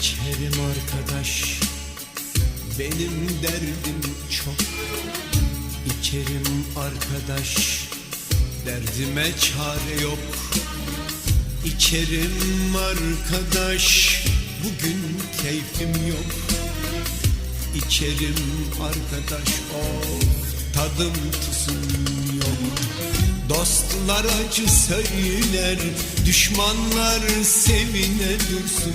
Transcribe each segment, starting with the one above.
İçerim arkadaş. Benim derdim çok. İçerim arkadaş. Derdime çare yok. İçerim arkadaş. Bugün keyfim yok. İçerim arkadaş. Of Tadım tuzum yok. Dostlar acı söyler Düşmanlar sevine dursun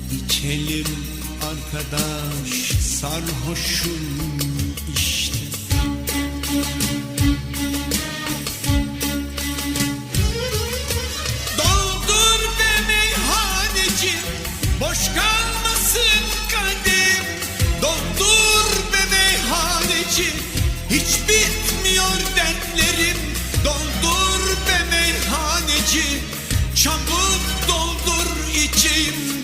İçelim arkadaş sarhoşum işte. Doldur be meyhaneci Boş kalmasın kadim. Doldur be meyhaneci Hiç bitmiyor dertlerim. Doldur be meyhaneci Çabuk doldur içeyim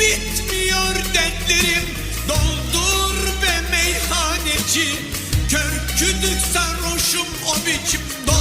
bitmiyor dertlerim. Doldur be meyhaneci. Kör kütük sarhoşum o biçim. Doldur